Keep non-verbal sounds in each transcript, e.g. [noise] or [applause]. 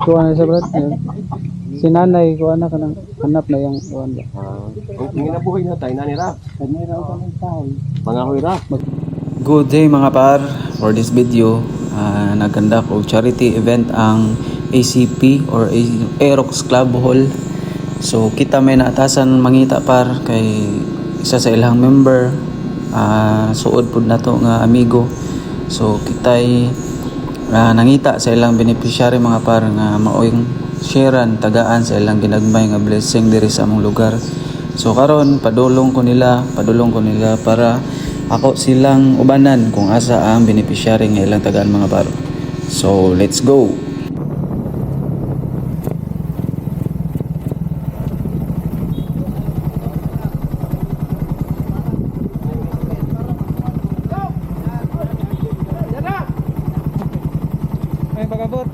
Kuha na siya brad. [laughs] Yan. Si nanay, kuha na ka ng hanap na yung kuha ba. Ah, ang ginabuhay na tayo, nanira. Kanira ako ng tao. Mga huira. Good day mga par. For this video, uh, nagkandak og charity event ang ACP or Aerox Club Hall. So kita may naatasan mangita par kay isa sa ilang member ah, suod pud nato nga amigo. So kitay ah, nangita sa ilang beneficiary mga par nga maoyong sharean tagaan sa ilang ginagmay nga blessing diri sa among lugar. So karon padulong ko nila, padulong ko nila para ako silang ubanan kung asa ang beneficiary nga ilang tagaan mga par. So let's go. Ay, bagabot.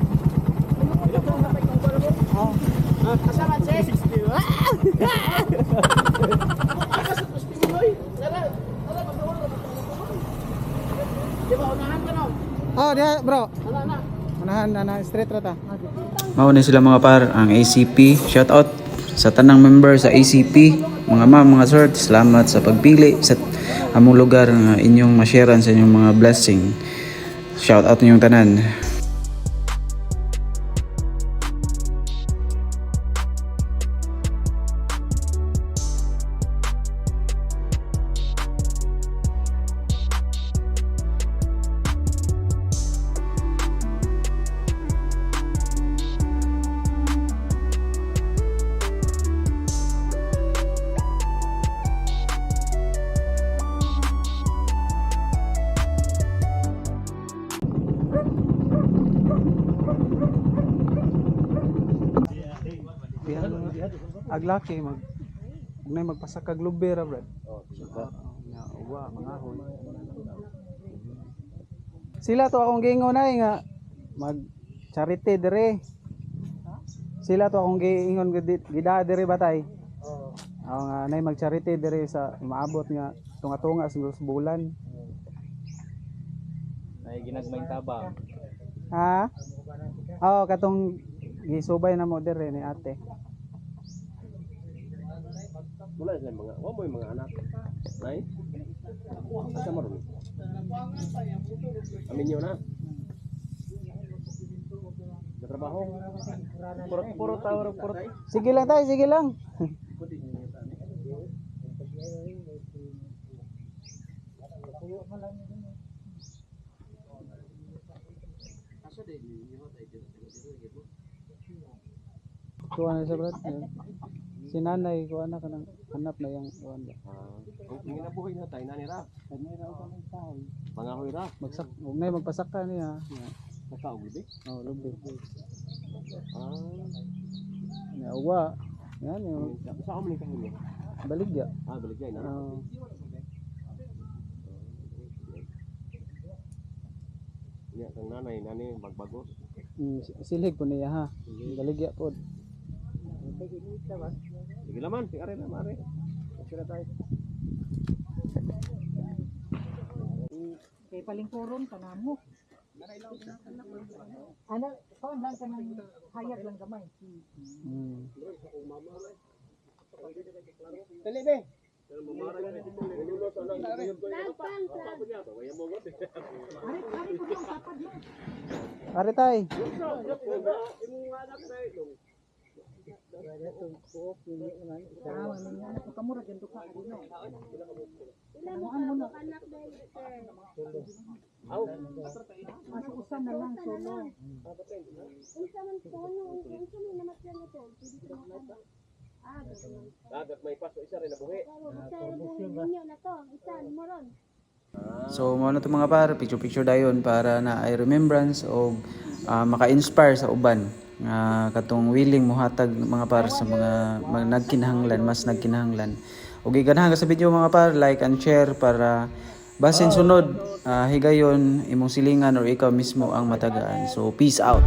Oh, dia bro. Manahan na na straight rata. Mao ni sila mga par ang ACP. Shout out sa tanang member sa ACP. Mga ma'am, mga sir, salamat sa pagpili sa among lugar nga inyong ma-sharean sa inyong mga blessing. Shout out ninyong tanan. Aglaki mag Unay magpasakag lubera, brad. Oh, diba? Nga uwa mga hoy. Sila to akong giingon ay nga mag charity dire. Sila to akong giingon gid- gida dire batay. Ako nga nay mag charity dire sa maabot nga tunga-tunga sa bulan. Ay, ginagmay tabang. Ha? Oo, katong gisubay na mo dire ni ate. Wala sila mga, wala mo yung mga anak. Nay? Asa mo rin? Amin yun na. Sa trabaho. Puro, puro tawar, puro. Sige lang tayo, sige lang. Siya, brad. Yan. Si nanay, kuha na ka ng hanap na yung kuha ba. Ah, ang ginabuhay na tayo, nanira. Kanira ako ng tao. Mga huira. Magsak, huwag na magpasaka niya. Nakaog, bibi. Oh, lubi. Ah, Nga, uwa. Yan, yung saan mo nikahin niya? baligya. Ah, balik yan, ha? Oh. Niya, kang nanay, nanay, magbagos. Mm, silig po niya ha. Baligya po. Sige naman, sige rin na, mare. Sige na tayo. kay palingkuron ka na mo. Ano, kaon lang ka ng hayag lang gamay. Mm. Pare tay. Wala niya na kamura gyud ka ano. Mas usa na lang solo. Dagat may paso, isa rin na buhi. So mo na to mga par, picture picture dayon para na ay remembrance o ah, maka-inspire sa uban nga katong willing mohatag mga par sa mga, mga nagkinahanglan, mas nagkinahanglan. Og ganahan ka sa video mga par, like and share para basin sunod ah, higayon imong silingan or ikaw mismo ang matagaan. So peace out.